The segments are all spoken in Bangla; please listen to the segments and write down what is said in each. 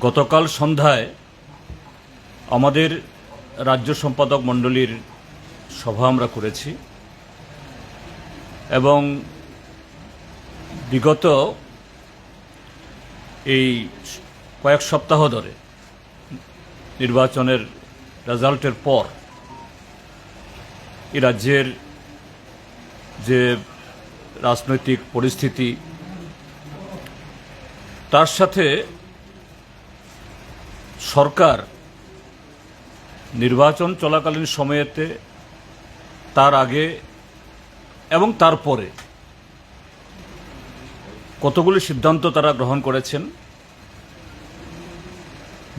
গতকাল সন্ধ্যায় আমাদের রাজ্য সম্পাদক মণ্ডলীর সভা আমরা করেছি এবং বিগত এই কয়েক সপ্তাহ ধরে নির্বাচনের রেজাল্টের পর এই রাজ্যের যে রাজনৈতিক পরিস্থিতি, তার সাথে সরকার নির্বাচন চলাকালীন সময়েতে, তার আগে এবং তারপরে কতগুলি সিদ্ধান্ত তারা গ্রহণ করেছেন।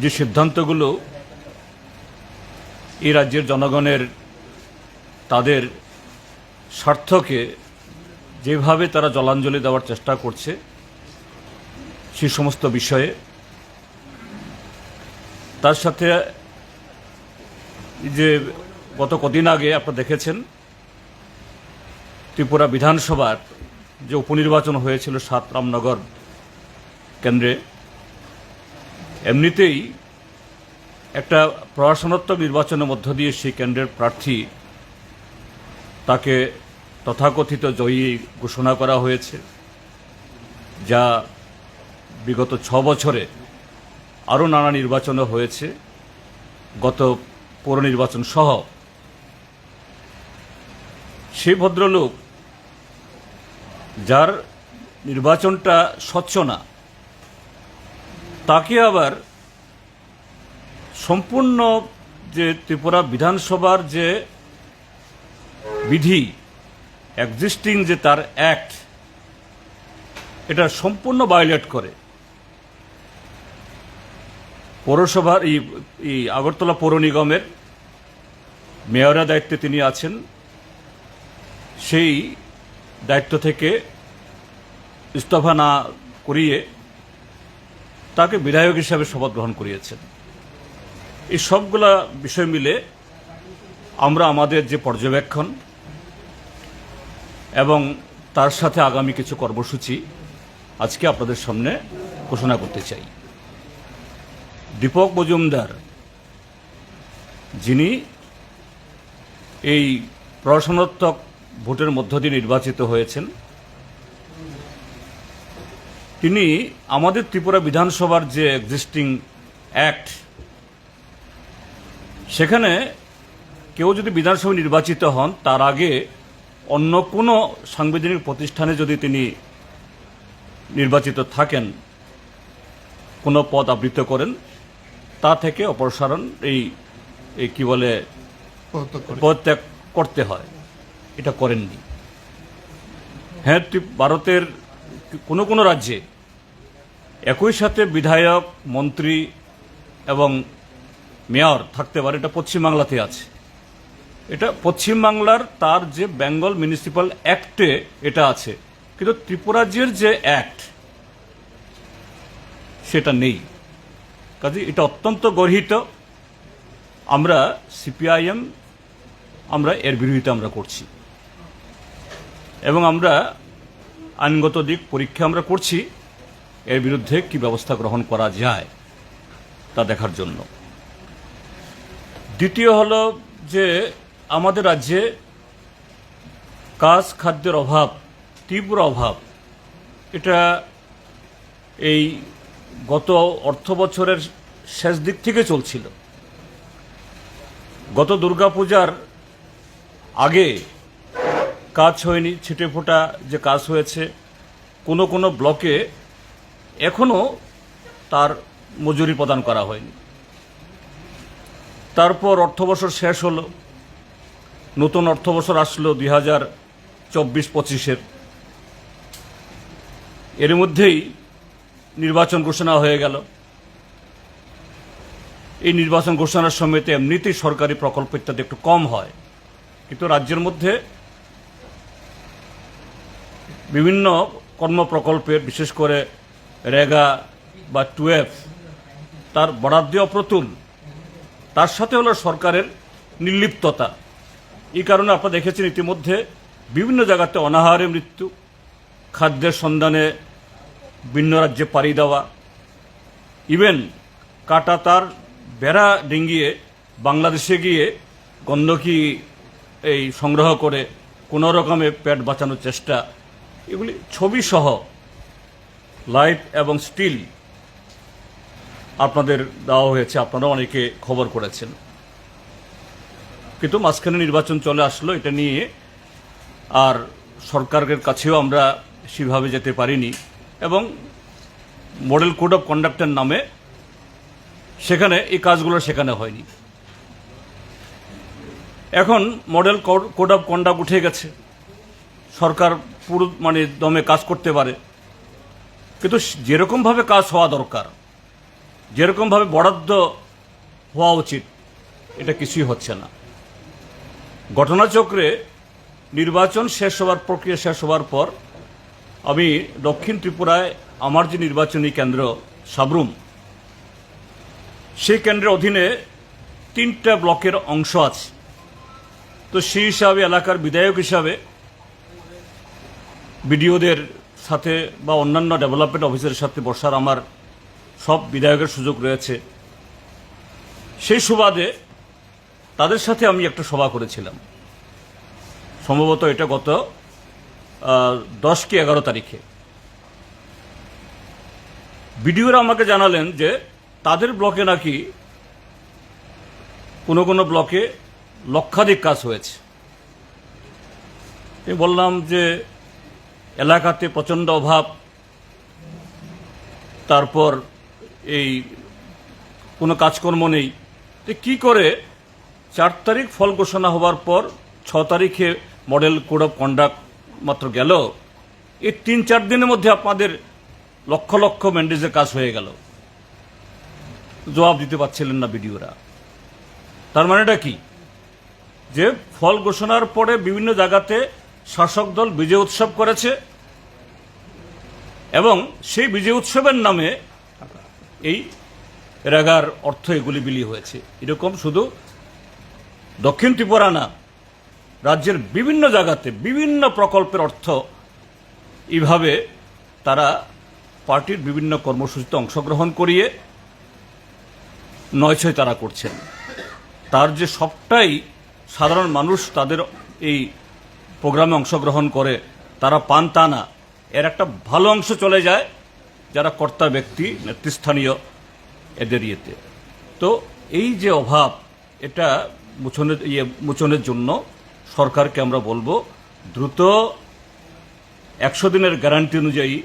যে সিদ্ধান্তগুলো এই রাজ্যের জনগণের, তাদের স্বার্থকে যেভাবে তারা জলাঞ্জলি দেওয়ার চেষ্টা করছে সেই সমস্ত বিষয়ে তার সাথে যে গত কদিন আগে আপনারা দেখেছেন, ত্রিপুরা বিধানসভার যে উপনির্বাচন হয়েছিল সাত রামনগর কেন্দ্রে, এমনিতেই একটা প্রশাসনাত্মক নির্বাচনের মধ্য দিয়ে সেই কেন্দ্রের প্রার্থী তাকে তথাকথিত জয়ী ঘোষণা করা হয়েছে, যা বিগত ছ বছরে আরও নানা নির্বাচনও হয়েছে, গত পৌর নির্বাচন সহ। সেই ভদ্রলোক, যার নির্বাচনটা স্বচ্ছ না, তাকে আবার সম্পূর্ণ যে ত্রিপুরা বিধানসভার যে বিধি এক্সিস্টিং যে তার অ্যাক্ট এটা সম্পূর্ণ ভায়োলেট করে। পৌরসভার এই আগরতলা পৌর নিগমের মেয়রের দায়িত্বে তিনি আছেন। সেই দায়িত্ব থেকে ইস্তফা না করিয়ে তাকে বিধায়ক হিসাবে শপথ গ্রহণ করিয়েছেন। এই সবগুলা বিষয় মিলে আমরা আমাদের যে পর্যবেক্ষণ এবং তার সাথে আগামী কিছু কর্মসূচি আজকে আপনাদের সামনে ঘোষণা করতে চাই। দীপক মজুমদার, যিনি এই প্রশাসনাত্মক ভোটের মধ্য দিয়ে নির্বাচিত হয়েছেন, তিনি আমাদের ত্রিপুরা বিধানসভার যে এক্সিস্টিং অ্যাক্ট সেখানে কেউ যদি বিধানসভা নির্বাচিত হন, তার আগে অন্য কোনো সাংবিধানিক প্রতিষ্ঠানে যদি তিনি নির্বাচিত থাকেন, কোনো পদ আবৃত করেন তা থেকে অপসারণ এই এই কি বলে পদত্যাগ করতে হয়। এটা করেননি। হ্যাঁ ত্রি- ভারতের কোনো কোনো রাজ্যে একই সাথে বিধায়ক মন্ত্রী এবং মেয়র থাকতে পারে এটা পশ্চিমবাংলাতে আছে। এটা পশ্চিমবাংলার তার যে বেঙ্গল মিউনিসিপ্যাল অ্যাক্টে এটা আছে। কিন্তু ত্রিপুরাজ্যের যে অ্যাক্ট সেটা নেই। কাজে এটা অত্যন্ত গর্হিত। আমরা সিপিআইএম, আমরা এর বিরোধিতা আমরা করছি। এবং আমরা আইনগত দিক পরীক্ষা আমরা করছি, এর বিরুদ্ধে কি ব্যবস্থা গ্রহণ করা যায় তা দেখার জন্য। দ্বিতীয় হল যে আমাদের রাজ্যে কাজ খাদ্যের অভাব, তীব্র অভাব, এটা এই গত অর্থ বছরের শেষ দিক থেকে চলছিল। গত দুর্গাপূজার আগে কাজ হয়নি, ছিটে ফোটা যে কাজ হয়েছে, কোনো কোনো ব্লকে এখনও তার মজুরি প্রদান করা হয়নি। তারপর অর্থবছর শেষ হলো, নতুন অর্থবছর আসলো দুই হাজার চব্বিশ পঁচিশের। এর মধ্যেই নির্বাচন ঘোষণা হয়ে গেল। এই নির্বাচন ঘোষণার সময় তো এমনিতেই সরকারি প্রকল্প ইত্যাদি একটু কম হয়। কিন্তু রাজ্যের মধ্যে বিভিন্ন কর্ম প্রকল্পের বিশেষ করে রেগা বা টুয়েলভ, তার বরাদ্দ অপ্রতুল। তার সাথে হলো সরকারের নির্লিপ্ততা। এই কারণে আপনারা দেখেছেন ইতিমধ্যে বিভিন্ন জায়গাতে অনাহারে মৃত্যু, খাদ্যের সন্ধানে ভিন্ন রাজ্যে পাড়ি দেওয়া। ইভেন কাটা তার বেড়া ডিঙ্গিয়ে বাংলাদেশে গিয়ে গন্ধকি এই সংগ্রহ করে কোনো রকমে পেট বাঁচানোর চেষ্টা। এগুলি ছবি সহ লাইভ এবং স্টিল আপনাদের দেওয়া হয়েছে, আপনারা অনেকে খবর করেছেন। কিন্তু মাঝখানে নির্বাচন চলে আসলো, এটা নিয়ে আর সরকারের কাছেও আমরা সেভাবে যেতে পারিনি। এবং মডেল কোড অফ কন্ডাক্টের নামে সেখানে এই কাজগুলো সেখানে হয়নি। এখন মডেল কোড অফ কন্ডাক্ট উঠে গেছে। সরকার পুরো মানে দমে কাজ করতে পারে। কিন্তু যেরকমভাবে কাজ হওয়া দরকার, যেরকমভাবে বরাদ্দ হওয়া উচিত, এটা কিছুই হচ্ছে না। ঘটনাচক্রে নির্বাচন শেষ হওয়ার, প্রক্রিয়া শেষ হওয়ার পর আমি দক্ষিণ ত্রিপুরায় আমার যে নির্বাচনী কেন্দ্র সাবরুম, সেই কেন্দ্রের অধীনে তিনটা ব্লকের অংশ আছে। তো সেই হিসাবে এলাকার বিধায়ক হিসাবে বিডিওদের সাথে বা অন্যান্য ডেভেলপমেন্ট অফিসের সাথে বসার আমার সব বিধায়কের সুযোগ রয়েছে। সেই সুবাদে তাদের সাথে আমি একটা সভা করেছিলাম। সম্ভবত এটা গত দশ কি এগারো তারিখে। বিডিওরা আমাকে জানালেন যে তাদের ব্লকে নাকি কোনো কোনো ব্লকে লক্ষাধিক কাজ হয়েছে। আমি বললাম যে এলাকাতে প্রচণ্ড অভাব, তারপর এই কোনো কাজকর্ম নেই। তো কী করে চার তারিখ ফল ঘোষণা হওয়ার পর ছ তারিখে মডেল কোড অফ কন্ডাক্ট মাত্র গেল, এই তিন চার দিনের মধ্যে আপনাদের লক্ষ লক্ষ ম্যান্ডেজের কাজ হয়ে গেল। জবাব দিতে পারছিলেন না বিডিওরা। তার মানেটা কি? যে ফল ঘোষণার পরে বিভিন্ন জায়গাতে শাসক দল বিজয় উৎসব করেছে এবং সেই বিজয় উৎসবের নামে এই রেগার অর্থ এগুলি বিলি হয়েছে। এরকম শুধু দক্ষিণ ত্রিপুরা না রাজ্যের বিভিন্ন জায়গাতে বিভিন্ন প্রকল্পের অর্থ এইভাবে তারা পার্টির বিভিন্ন কর্মসূচিতে অংশগ্রহণ করিয়ে নয় ছয় তারা করছেন। তার যে সবটাই সাধারণ মানুষ তাদের এই প্রোগ্রামে অংশগ্রহণ করে, তারা পান তা না। এর একটা ভালো অংশ চলে যায় যারা কর্তা ব্যক্তি, নেতৃস্থানীয় এদের ইয়েতে। তো এই যে অভাব, এটা মোচনের ইয়ে মোচনের জন্য সরকারকে আমরা বলব, দ্রুত একশো দিনের গ্যারান্টি অনুযায়ী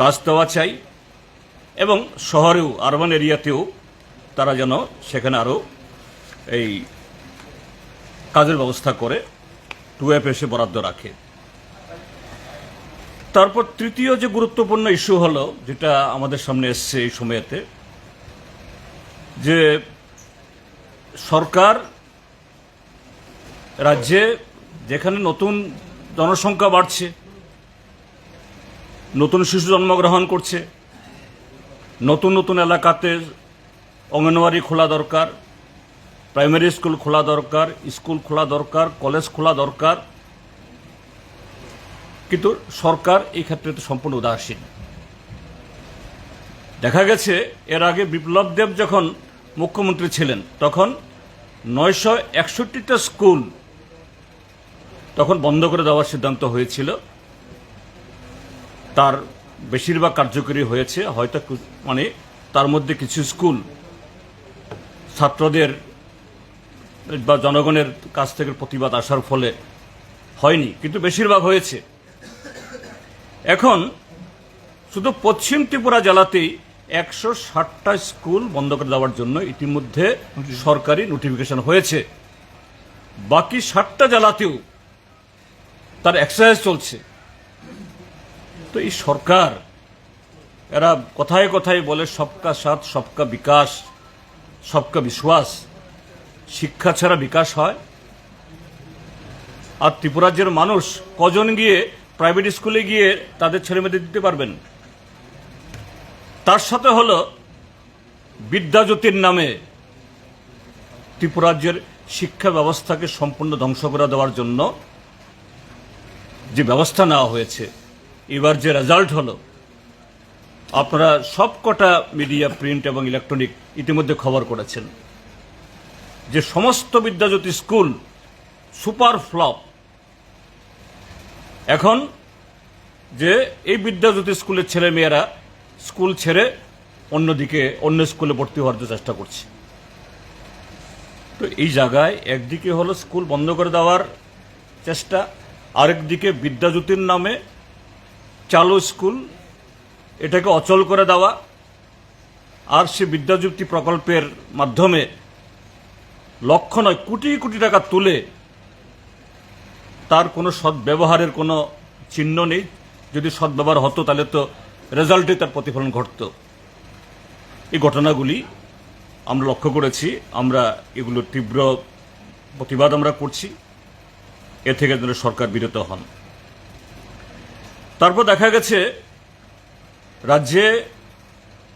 কাজ দেওয়া চাই এবং শহরেও আরবান এরিয়াতেও তারা যেন সেখানে আরও এই কাজের ব্যবস্থা করে টু এফ এসে বরাদ্দ রাখে। তারপর তৃতীয় যে গুরুত্বপূর্ণ ইস্যু হলো, যেটা আমাদের সামনে এসছে এই সময়েতে, যে সরকার রাজ্যে যেখানে নতুন জনসংখ্যা বাড়ছে, নতুন শিশু জন্মগ্রহণ করছে, নতুন নতুন এলাকাতে অঙ্গনওয়াড়ি খোলা দরকার, প্রাইমারি স্কুল খোলা দরকার, স্কুল খোলা দরকার, কলেজ খোলা দরকার। কিন্তু সরকার এই ক্ষেত্রে তো সম্পূর্ণ উদাসীন। দেখা গেছে, এর আগে বিপ্লব দেব যখন মুখ্যমন্ত্রী ছিলেন, তখন নয়শো একষট্টিটা স্কুল তখন বন্ধ করে দেওয়ার সিদ্ধান্ত হয়েছিল। তার বেশিরভাগ কার্যকরী হয়েছে। হয়তো মানে তার মধ্যে কিছু স্কুল ছাত্রদের বা জনগণের কাছ থেকে প্রতিবাদ আসার ফলে হয়নি কিন্তু বেশিরভাগ হয়েছে। এখন শুধু পশ্চিম ত্রিপুরা জেলাতেই একশো ষাটটা স্কুল বন্ধ করে দেওয়ার জন্য ইতিমধ্যে সরকারি নোটিফিকেশন হয়েছে। বাকি ষাটটা জেলাতেও তার এক্সারসাইজ চলছে। তো এই সরকার, এরা কথায় কথায় বলে, সবকা সাথ, সবকা বিকাশ, সবকা বিশ্বাস। শিক্ষা ছাড়া বিকাশ হয়। আর ত্রিপুরাজ্যের মানুষ কজন গিয়ে প্রাইভেট স্কুলে গিয়ে তাদের ছেলেমেয়েদের দিতে পারবেন? তার সাথে হলো বিদ্যাজ্যোতির নামে ত্রিপুরাজ্যের শিক্ষা ব্যবস্থাকে সম্পূর্ণ ধ্বংস করে দেওয়ার জন্য যে ব্যবস্থা নেওয়া হয়েছে, এবার যে রেজাল্ট হলো, আপনারা সবকটা মিডিয়া প্রিন্ট এবং ইলেকট্রনিক ইতিমধ্যে খবর করেছেন। যে সমস্ত বিদ্যাজ্যোতি স্কুল সুপার ফ্লপ এখন যে এই বিদ্যাজ্যোতি স্কুলের ছেলে মেয়েরা স্কুল ছেড়ে অন্যদিকে, অন্য স্কুলে ভর্তি হওয়ার চেষ্টা করছে। তো এই জায়গায় একদিকে হলো স্কুল বন্ধ করে দেওয়ার চেষ্টা আরেকদিকে বিদ্যাজ্যোতির নামে চালু স্কুল, এটাকে অচল করে দেওয়া, আর সে বিদ্যাযুক্তি প্রকল্পের মাধ্যমে লক্ষ নয়, কোটি কোটি টাকা তুলে তার কোনো সদ্ব্যবহারের কোনো চিহ্ন নেই। যদি সদ্ব্যবহার হতো, তাহলে তো রেজাল্টে তার প্রতিফলন ঘটত। এই ঘটনাগুলি আমরা লক্ষ্য করেছি, আমরা এগুলোর তীব্র প্রতিবাদ আমরা করছি। এ থেকে যেন সরকার বিরত হন। তারপর দেখা গেছে, রাজ্যে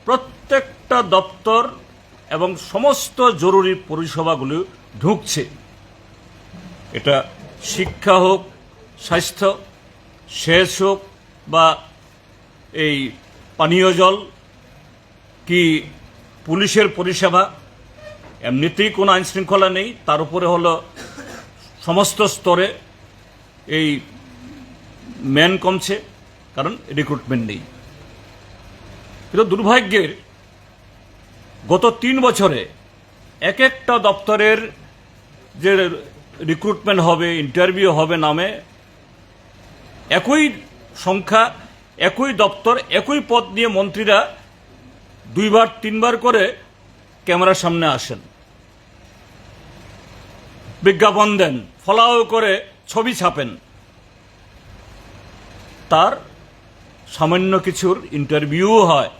প্রত্যেকটা দপ্তর এবং সমস্ত জরুরি পরিষেবাগুলি ঢুকছে। এটা শিক্ষা হোক, স্বাস্থ্য শেষ হোক বা এই পানীয় জল কি পুলিশের পরিষেবা, এমনিতেই কোনো আইন শৃঙ্খলা নেই, তার উপরে হলো সমস্ত স্তরে এই ম্যান কমছে, কারণ রিক্রুটমেন্ট নেই। কিন্তু দুর্ভাগ্যের, গত তিন বছরে এক একটা দপ্তরের যে রিক্রুটমেন্ট হবে ইন্টারভিউ হবে নামে একই সংখ্যা, একই দপ্তর, একই পদ নিয়ে মন্ত্রীরা দুইবার, তিনবার করে ক্যামেরার সামনে আসেন। বিজ্ঞাপন দেন, ফলাও করে ছবি ছাপেন। তার সামান্য কিছুর ইন্টারভিউ হয়।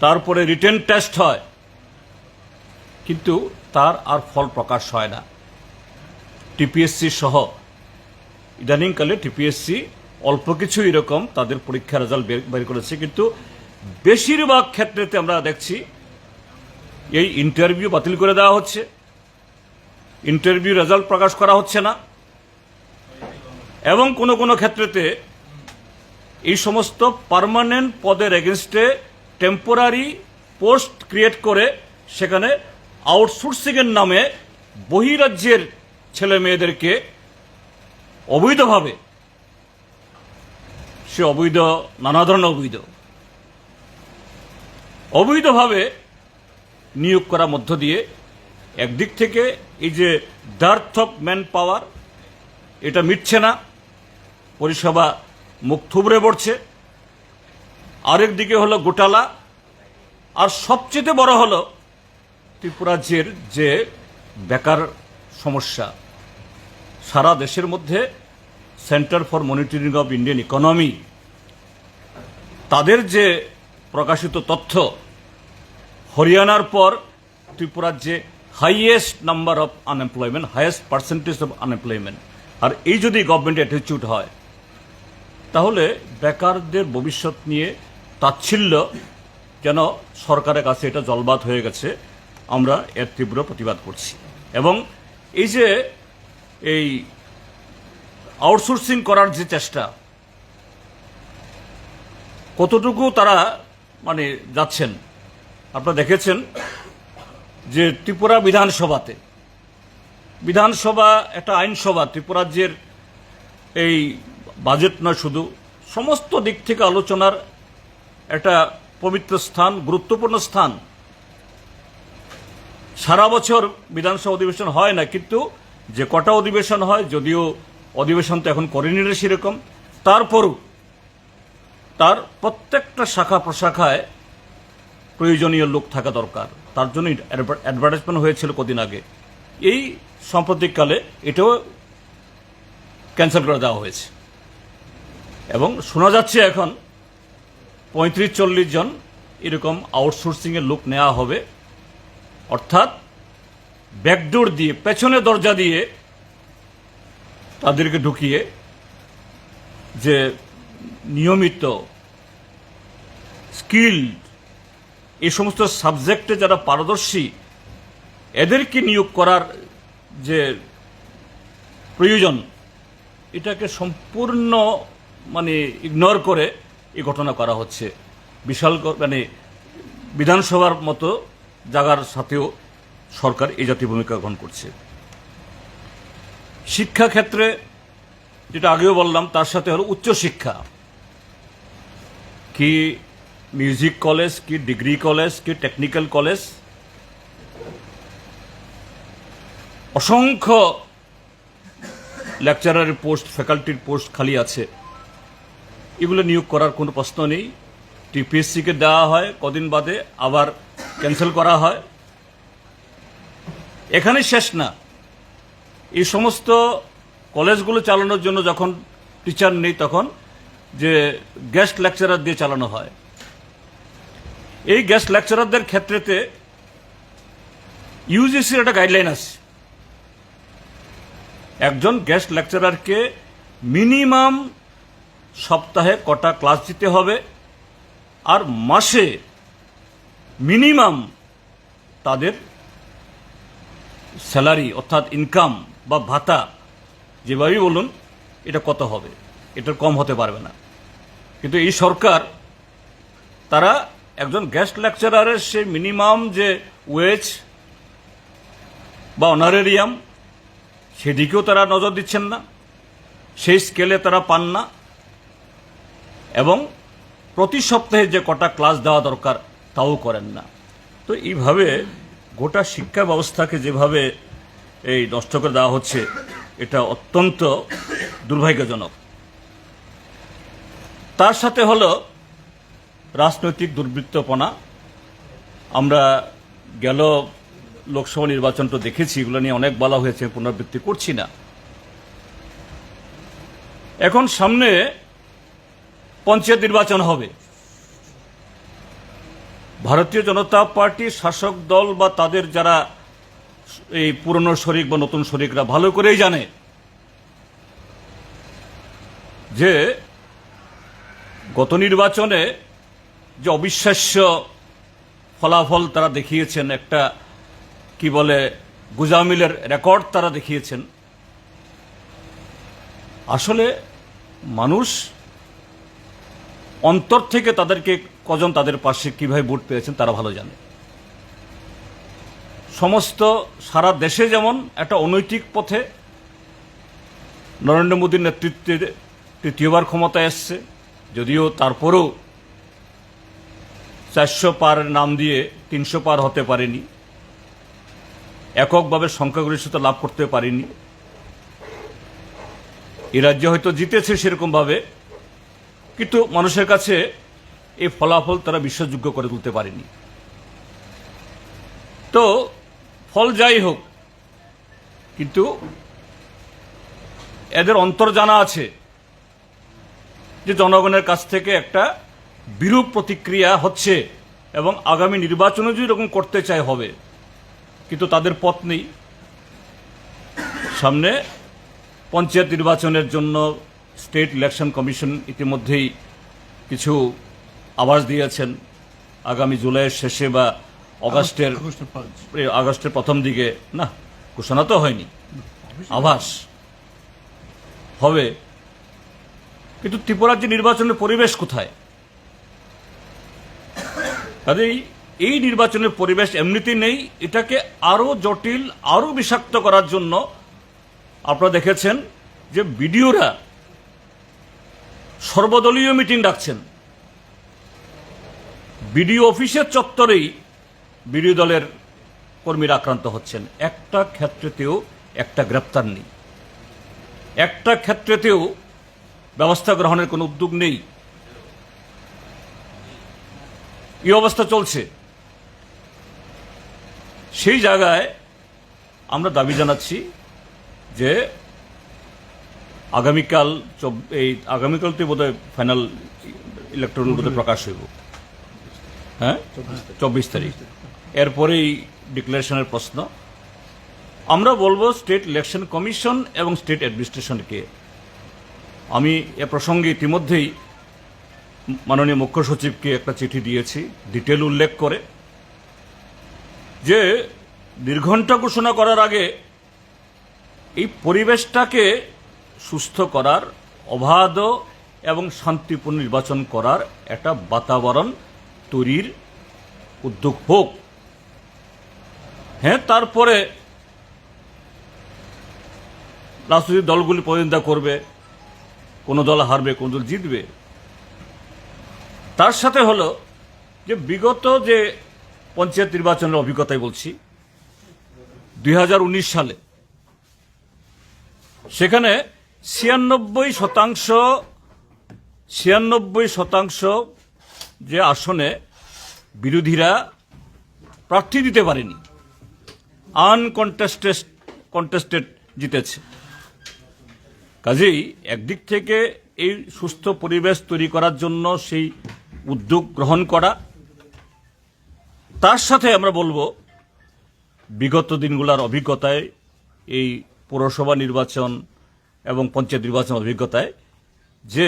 তারপরে রিটেন টেস্ট হয়। কিন্তু তার আর ফল প্রকাশ হয় না। টিপিএসসি সহ, ইদানিংকালে টিপিএসসি অল্প কিছু এরকম তাদের পরীক্ষার রেজাল্ট বের করেছে। কিন্তু বেশিরভাগ ক্ষেত্রেতে আমরা দেখছি, এই ইন্টারভিউ বাতিল করে দেওয়া হচ্ছে। ইন্টারভিউ রেজাল্ট প্রকাশ করা হচ্ছে না। এবং কোনো কোনো ক্ষেত্রেতে এই সমস্ত পার্মানেন্ট পদের এগেনস্টে টেম্পোরারি পোস্ট ক্রিয়েট করে সেখানে আউটসোর্সিংয়ের নামে বহিরাজ্যের ছেলে মেয়েদেরকে অবৈধভাবে, সে অবৈধ, নানা ধরনের অবৈধ, অবৈধভাবে নিয়োগ করার মধ্য দিয়ে একদিক থেকে এই যে ডার্থ অফ ম্যান পাওয়ার এটা মিটছে না। পরিষেবা মুখ থুবড়ে পড়ছে। আরেক দিকে হলো গোটালা। আর সবচেয়ে বড় হলো ত্রিপুরাজ্যের যে বেকার সমস্যা। সারা দেশের মধ্যে centre for monitoring of Indian economy. তাদের যে প্রকাশিত তথ্য, হরিয়ানার পর ত্রিপুরার যে highest number of unemployment highest percentage of unemployment আর এই যদি গভর্নমেন্ট অ্যাটিচিউড হয়, তাহলে বেকারদের ভবিষ্যৎ নিয়ে তাচ্ছিল্য যেন সরকারের কাছে এটা জলবাদ হয়ে গেছে, আমরা এর তীব্র প্রতিবাদ করছি। এবং এই যে এই আউটসোর্সিং করার যে চেষ্টা, কতটুকু তারা মানে যাচ্ছেন? আপনারা দেখেছেন যে ত্রিপুরা বিধানসভাতে, বিধানসভা একটা আইনসভা ত্রিপুরাজ্যের এই বাজেট নয় শুধু, সমস্ত দিক থেকে আলোচনার একটা পবিত্র স্থান, গুরুত্বপূর্ণ স্থান। সারা বছর বিধানসভা অধিবেশন হয় না, কিন্তু যে কটা অধিবেশন হয়, যদিও অধিবেশন তো এখন করেনি সেরকম, তারপরও তার প্রত্যেকটা শাখা প্রশাখায় প্রয়োজনীয় লোক থাকা দরকার। তার জন্য অ্যাডভার্টাইজমেন্ট হয়েছিল কদিন আগে। এই সাম্প্রতিককালে এটাও ক্যান্সেল করে দেওয়া হয়েছে। এবং শোনা যাচ্ছে এখন পঁয়ত্রিশ চল্লিশ জন এরকম আউটসোর্সিংয়ের লোক নেওয়া হবে। অর্থাৎ ব্যাকডোর দিয়ে, পেছনে দরজা দিয়ে তাদেরকে ঢুকিয়ে যে নিয়মিত স্কিল এই সমস্ত সাবজেক্টে যারা পারদর্শী, এদেরকে নিয়োগ করার যে প্রয়োজন, এটাকে সম্পূর্ণ মানে ইগনোর করে এই ঘটনা করা হচ্ছে। বিশাল মানে বিধানসভার মতো জায়গার সাথেও সরকার এই জাতীয় ভূমিকা গ্রহণ করছে। শিক্ষা ক্ষেত্রে, যেটা আগেও বললাম, তার সাথে হলো উচ্চশিক্ষা। কি মিউজিক কলেজ কি ডিগ্রি কলেজ কি টেকনিক্যাল কলেজ অসংখ্য লেকচারারের পোস্ট ফ্যাকাল্টির পোস্ট খালি আছে। এগুলো নিয়োগ করার কোনো প্রশ্ন নেই। টিপিএসসিকে দেওয়া হয়, কদিন বাদে আবার ক্যান্সেল করা হয়। এখানে শেষ না। এই সমস্ত কলেজগুলো চালানোর জন্য যখন টিচার নেই তখন যে গেস্ট লেকচারার দিয়ে চালানো হয় এই গেস্ট লেকচারারদের ক্ষেত্রেতে ইউজিসির একটা গাইডলাইন আছে। একজন গেস্ট লেকচারারকে মিনিমাম সপ্তাহে কটা ক্লাস দিতে হবে আর মাসে মিনিমাম তাদের স্যালারি অর্থাৎ ইনকাম বা ভাতা, যেভাবেই বলুন, এটা কত হবে? এটার কম হতে পারবে না। কিন্তু এই সরকার, তারা একজন গেস্ট লেকচারারের সে মিনিমাম যে ওয়েজ বা অনারেরিয়াম সেদিকেও তারা নজর দিচ্ছেন না, সেই স্কেলে তারা পান না, এবং প্রতি সপ্তাহে যে কটা ক্লাস দেওয়া দরকার তাও করেন না। তো এইভাবে গোটা শিক্ষা ব্যবস্থাকে যেভাবে এই নষ্ট করে দেওয়া হচ্ছে, এটা অত্যন্ত দুর্ভাগ্যজনক। তার সাথে হলো রাজনৈতিক দুর্বৃত্তপনা। আমরা গেল লোকসভা নির্বাচন তো দেখেছি, এগুলো নিয়ে অনেক বলা হয়েছে, পুনরাবৃত্তি করছি না। এখন সামনে পঞ্চায়েত নির্বাচন হবে। ভারতীয় জনতা পার্টির শাসক দল বা তাদের যারা এই পুরনো শরিক বা নতুন শরিকরা ভালো করেই জানে যে গত নির্বাচনে যে অবিশ্বাস্য ফলাফল তারা দেখিয়েছেন, একটা, কি বলে, গুজামিলের রেকর্ড তারা দেখিয়েছেন। আসলে মানুষ অন্তর থেকে তাদেরকে কজন তাদের পাশে কীভাবে ভোট পেয়েছেন তারা ভালো জানে। সমস্ত সারা দেশে যেমন একটা অনৈতিক পথে নরেন্দ্র মোদীর নেতৃত্বে তৃতীয়বার ক্ষমতায় এসছে যদিও তারপরেও চারশো পার নাম দিয়ে তিনশো পার হতে পারেনি। এককভাবে সংখ্যাগরিষ্ঠতা লাভ করতে পারেনি। এ রাজ্যে হয়তো জিতেছে সেরকমভাবে, কিন্তু মানুষের কাছে এই ফলাফল তারা বিশ্বাসযোগ্য করে তুলতে পারেনি। তো ফল যাই হোক, কিন্তু এদের অন্তর জানা আছে যে জনগণের কাছ থেকে একটা বিরূপ প্রতিক্রিয়া হচ্ছে এবং আগামী নির্বাচনে যদি এরকম করতে চায় হবে কিন্তু তাদের পথ নেই। সামনে পঞ্চায়েত নির্বাচনের জন্য স্টেট ইলেকশন কমিশন ইতিমধ্যেই কিছু আভাস দিয়েছেন। আগামী জুলাইয়ের শেষে বা অগাস্টের আগস্টের প্রথম দিকে না ঘোষণা তো হয়নি। আভাস হবে। কিন্তু ত্রিপুরার যে নির্বাচনের পরিবেশ কোথায়? কাজেই এই নির্বাচনের পরিবেশ এমনিতেই নেই। এটাকে আরও জটিল আরও বিষাক্ত করার জন্য আপনারা দেখেছেন যে বিডিওরা সর্বদলীয় মিটিং ডাকছেন। বিডিও অফিসের চত্বরেই বিরোধী দলের কর্মীরা আক্রান্ত হচ্ছেন। একটা ক্ষেত্রেতেও একটা গ্রেপ্তার নেই। একটা ক্ষেত্রেতেও ব্যবস্থা গ্রহণের কোনো উদ্যোগ নেই। এই অবস্থা চলছে। সেই জায়গায় আমরা দাবি জানাচ্ছি যে আগামীকাল এই আগামীকালতে বোধহয় ফাইনাল ইলেকট্রন বোধহয় প্রকাশ হইব। হ্যাঁ? চব্বিশ তারিখ। এরপরেই ডিক্লারেশনের প্রশ্ন। আমরা বলব স্টেট ইলেকশন কমিশন এবং স্টেট অ্যাডমিনিস্ট্রেশনকে আমি এ প্রসঙ্গে ইতিমধ্যেই মাননীয় মুখ্য সচিবকে একটা চিঠি দিয়েছি, ডিটেল উল্লেখ করে, যে নির্ঘণ্টা ঘোষণা করার আগে এই পরিবেশটাকে সুস্থ করার, অবাধ এবং শান্তিপূর্ণ নির্বাচন করার একটা বাতাবরণ তৈরির উদ্যোগ হোক। হ্যাঁ তারপরে রাজনৈতিক দলগুলি প্রতিদ্বন্দ্বিতা করবে, কোনো দল হারবে, কোন দল জিতবে তার সাথে হলো যে বিগত যে পঞ্চায়েত নির্বাচনের অভিজ্ঞতায় বলছি, দুই হাজার উনিশ সালে, সেখানে ছিয়ানব্বই শতাংশ ছিয়ানব্বই শতাংশ যে আসনে বিরোধীরা প্রার্থী দিতে পারেনি। আনকন্টেস্টেড, কন্টেস্টেড জিতেছে। কাজেই একদিক থেকে এই সুস্থ পরিবেশ তৈরি করার জন্য সেই উদ্যোগ গ্রহণ করা। তার সাথে আমরা বলব, বিগত দিনগুলোর অভিজ্ঞতায় এই পৌরসভা নির্বাচন এবং পঞ্চায়েত নির্বাচন অভিজ্ঞতায় যে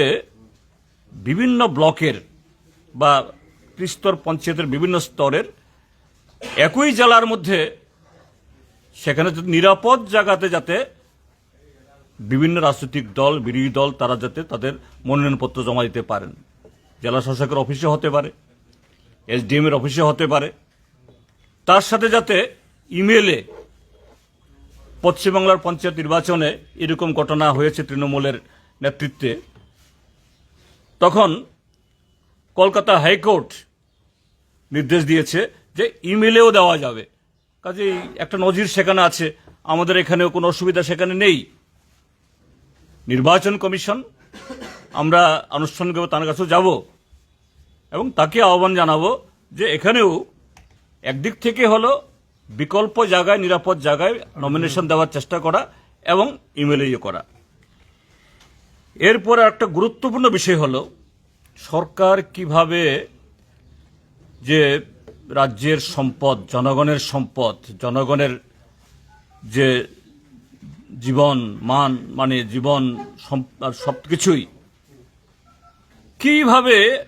বিভিন্ন ব্লকের বা ত্রিস্তর পঞ্চায়েতের বিভিন্ন স্তরের একই জেলার মধ্যে সেখানে নিরাপদ জায়গাতে যাতে বিভিন্ন রাজনৈতিক দল, বিরোধী দল তারা যাতে তাদের মনোনয়নপত্র জমা দিতে পারেন। জেলা শাসকের অফিসে হতে পারে এসডিএম এর অফিসে হতে পারে। তার সাথে যাতে ইমেলে পশ্চিমবাংলার পঞ্চায়েত নির্বাচনে এরকম ঘটনা হয়েছে তৃণমূলের নেতৃত্বে, তখন কলকাতা হাইকোর্ট নির্দেশ দিয়েছে যে ইমেলেও দেওয়া যাবে। কাজেই একটা নজির সেখানে আছে, আমাদের এখানেও কোনো অসুবিধা সেখানে নেই। নির্বাচন কমিশন আমরা আনুষ্ঠানিকভাবে তার কাছেও যাব এবং তাকে আহ্বান জানাব যে এখানেও একদিক থেকে হলো বিকল্প জায়গায়, নিরাপদ জায়গায় নমিনেশন দেওয়ার চেষ্টা করা এবং ইমেলে ইয়ে করা। এরপর একটা গুরুত্বপূর্ণ বিষয় হলো সরকার কীভাবে যে রাজ্যের সম্পদ, জনগণের সম্পদ, জনগণের যে জীবন, মান মানে জীবন সব কিছুই কীভাবে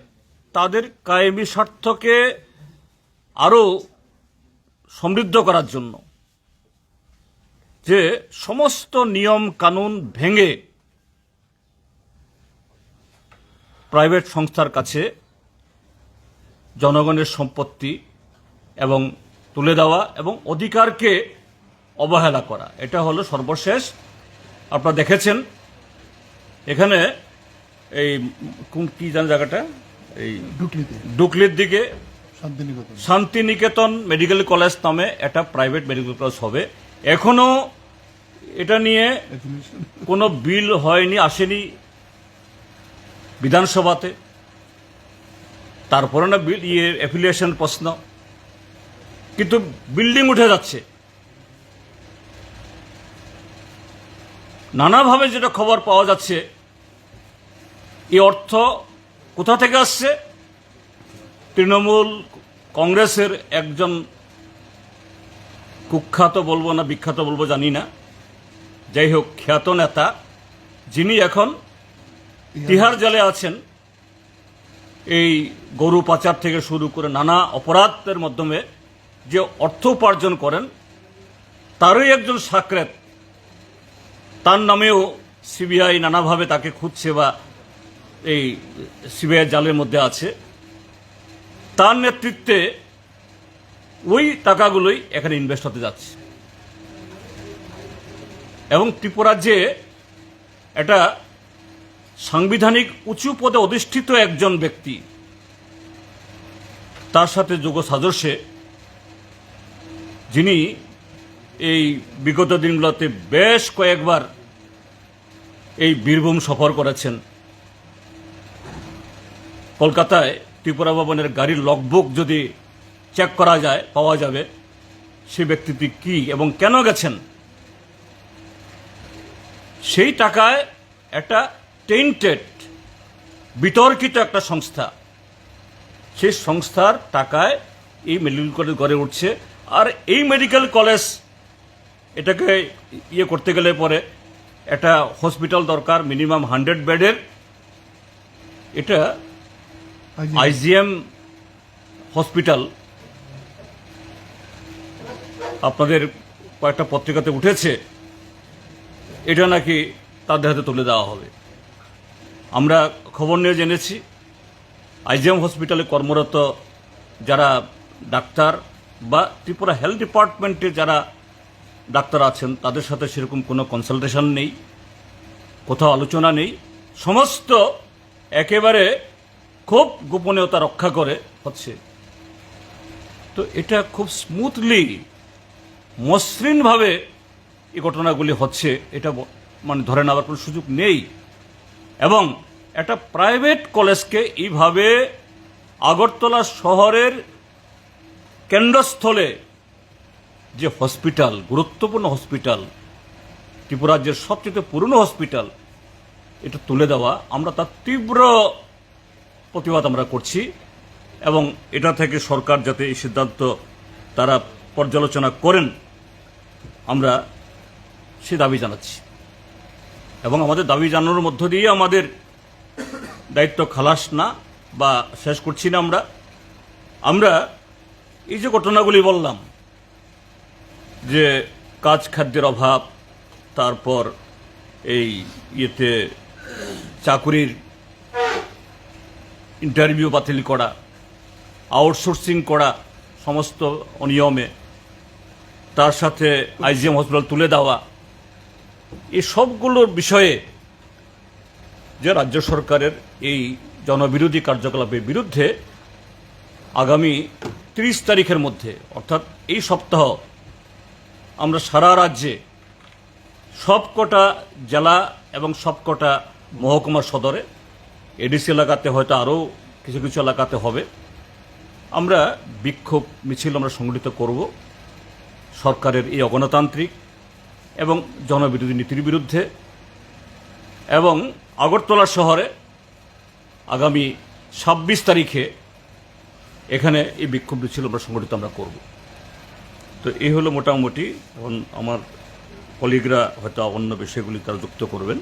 তাদের কায়েমি স্বার্থকে আরও সমৃদ্ধ করার জন্য? যে সমস্ত নিয়ম কানুন ভেঙে প্রাইভেট সংস্থার কাছে জনগণের সম্পত্তি এবং তুলে দেওয়া এবং অধিকারকে অবহেলা করা। এটা হলো সর্বশেষ। আপনারা দেখেছেন, এখানে এই কোন কি জান জায়গাটা? এই ডুকলির দিকে শান্তিনিকেতন। মেডিকেল কলেজ নামে একটা প্রাইভেট মেডিকেল কলেজ হবে। এখনও এটা নিয়ে কোনো বিল হয়নি আসেনি বিধানসভাতে। তারপরে না বিল ইয়ে অ্যাফিলিয়েশন প্রশ্ন। কিন্তু বিল্ডিং উঠে যাচ্ছে। নানাভাবে যেটা খবর পাওয়া যাচ্ছে এই অর্থ কোথা থেকে আসছে? তৃণমূল কংগ্রেসের একজন কুখ্যাত বলব না বিখ্যাত বলব জানি না। যাই হোক, খ্যাত নেতা, যিনি এখন তিহার জেলে আছেন, এই গরু পাচার থেকে শুরু করে নানা অপরাধের মাধ্যমে যে অর্থ উপার্জন করেন, তারই একজন সাকরেত। তার নামেও সিবিআই নানাভাবে তাকে খুঁজছে বা এই সিবিআই জালের মধ্যে আছে। তার নেতৃত্বে ওই টাকাগুলোই এখানে ইনভেস্ট হতে যাচ্ছে। এবং ত্রিপুরা যে এটা সাংবিধানিক উঁচু পদে অধিষ্ঠিত একজন ব্যক্তি, তার সাথে যোগ সাদস্যে যিনি এই বিগত দিনগুলোতে বেশ কয়েকবার এই বীরভূম সফর করেছেন। কলকাতায় ত্রিপুরা ভবনের গাড়ির লগবুক যদি চেক করা যায়, পাওয়া যাবে, সে ব্যক্তিটি কি এবং কেন গেছেন? সেই টাকায় একটা টেন্টেড বিতর্কিত একটা সংস্থা। সেই সংস্থার টাকায় এই মেডিকেল কলেজ গড়ে উঠছে। আর এই মেডিকেল কলেজ এটাকে ইয়ে করতে গেলে পরে একটা হসপিটাল দরকার মিনিমাম হান্ড্রেড বেডের এটা আইজিএম। হসপিটাল আপনাদের কয়েকটা পত্রিকাতে উঠেছে, এটা নাকি তাদের হাতে তুলে দেওয়া হবে। আমরা খবর নিয়ে জেনেছি, আইজিএম হসপিটালে কর্মরত যারা ডাক্তার বা ত্রিপুরা হেলথ ডিপার্টমেন্টে যারা ডাক্তার আছেন, তাদের সাথে সেরকম কোনো কনসালটেশন নেই, কোথাও আলোচনা নেই। সমস্ত একেবারে খুব গোপনীয়তা রক্ষা করে হচ্ছে। তো এটা খুব স্মুথলি মসৃণভাবে এই ঘটনাগুলি হচ্ছে, এটা মানে ধরে নেওয়ার কোনো সুযোগ নেই। এবং একটা প্রাইভেট কলেজকে এইভাবে আগরতলা শহরের কেন্দ্রস্থলে যে হসপিটাল গুরুত্বপূর্ণ হসপিটাল ত্রিপুরা রাজ্যের সবচেয়ে পুরনো হসপিটাল এটা তুলে দেওয়া, আমরা তার তীব্র প্রতিবাদ আমরা করছি এবং এটা থেকে সরকার যাতে এই সিদ্ধান্ত তারা পর্যালোচনা করেন, আমরা সে দাবি জানাচ্ছি। এবং আমাদের দাবি জানানোর মধ্য দিয়ে আমাদের দায়িত্ব খালাস না বা শেষ করছি না আমরা। আমরা এই যে ঘটনাগুলি বললাম, যে কাজ খাদ্যের অভাব, তারপর এই ইয়েতে চাকুরির ইন্টারভিউ বাতিল করা, আউটসোর্সিং করা সমস্ত অনিয়মে, তার সাথে আইজিএম হসপিটাল তুলে দেওয়া এই সবগুলোর বিষয়ে যে রাজ্য সরকারের এই জনবিরোধী কার্যকলাপের বিরুদ্ধে আগামী তিরিশ তারিখের মধ্যে, অর্থাৎ এই সপ্তাহ, আমরা সারা রাজ্যে সবকটা জেলা এবং সবকটা মহকুমা সদরে এডিসি এলাকাতে হয়তো আরও কিছু কিছু এলাকাতে হবে। আমরা বিক্ষোভ মিছিল আমরা সংগঠিত করব সরকারের এই অগণতান্ত্রিক এবং জনবিরোধী নীতির বিরুদ্ধে এবং আগরতলা শহরে আগামী ছাব্বিশ তারিখে এখানে এই বিক্ষোভ মিছিল আমরা সংগঠিত আমরা করব। তো এই হলো মোটামুটি, এখন আমার কলিগরা হয়তো অন্য বিষয়গুলি তারা যুক্ত করবেন।